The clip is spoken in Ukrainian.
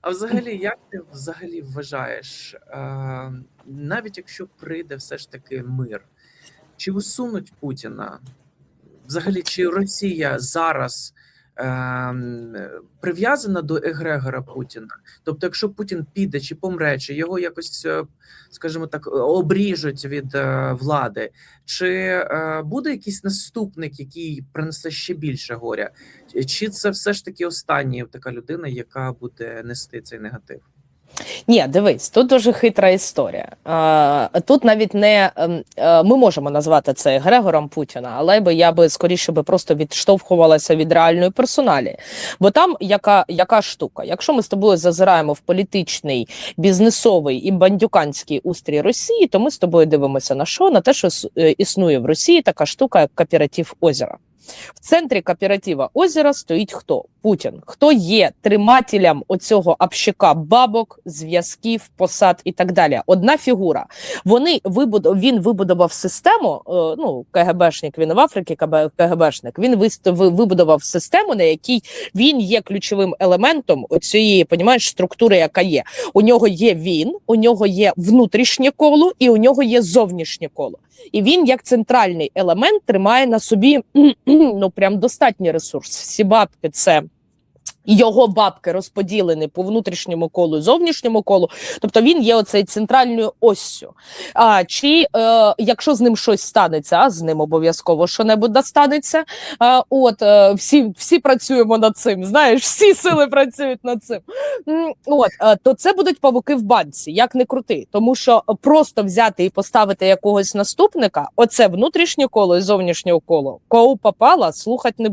А взагалі, як ти взагалі вважаєш, е, навіть якщо прийде все ж таки мир, чи усунуть Путіна? Взагалі, чи Росія зараз прив'язана до егрегора Путіна? Тобто, якщо Путін піде чи помре, чи його якось, е, скажімо так, обріжуть від е, влади, чи е, буде якийсь наступник, який принесе ще більше горя? Чи це все ж таки остання така людина, яка буде нести цей негатив? Ні, дивись, тут дуже хитра історія. Тут навіть не ем, е, ми можемо назвати це Грегором Путіна, але би я би скоріше би просто відштовхувалася від реальної персоналі. Бо там яка, яка штука? Якщо ми з тобою зазираємо в політичний, бізнесовий і бандюканський устрій Росії, то ми з тобою дивимося на що? На те, що е, існує в Росії така штука, як кооператив озера. В центрі кооператива озера стоїть хто? Путін. Хто є тримателем оцього общака бабок, зв'язків, посад і так далі? Одна фігура. Вони вибуд... Він вибудував систему. е, Ну, КГБшник він в Африці. КГБшник. Він вибудував систему, на якій він є ключовим елементом цієї понімаєш, структури, яка є. У нього є він, у нього є внутрішнє коло, і у нього є зовнішнє коло. І він, як центральний елемент, тримає на собі ну прям достатній ресурс. Всі бабки це. Його бабки розподілені по внутрішньому колу і зовнішньому колу, тобто він є оцей центральною оссю. А чи е, якщо з ним щось станеться, а з ним обов'язково що-небудь станеться. А, от е, всі, всі працюємо над цим. Знаєш, всі сили працюють над цим. От е, то це будуть павуки в банці, як не крути, тому що просто взяти і поставити якогось наступника, оце внутрішнє коло і зовнішнє коло, кого попало, слухати не буде.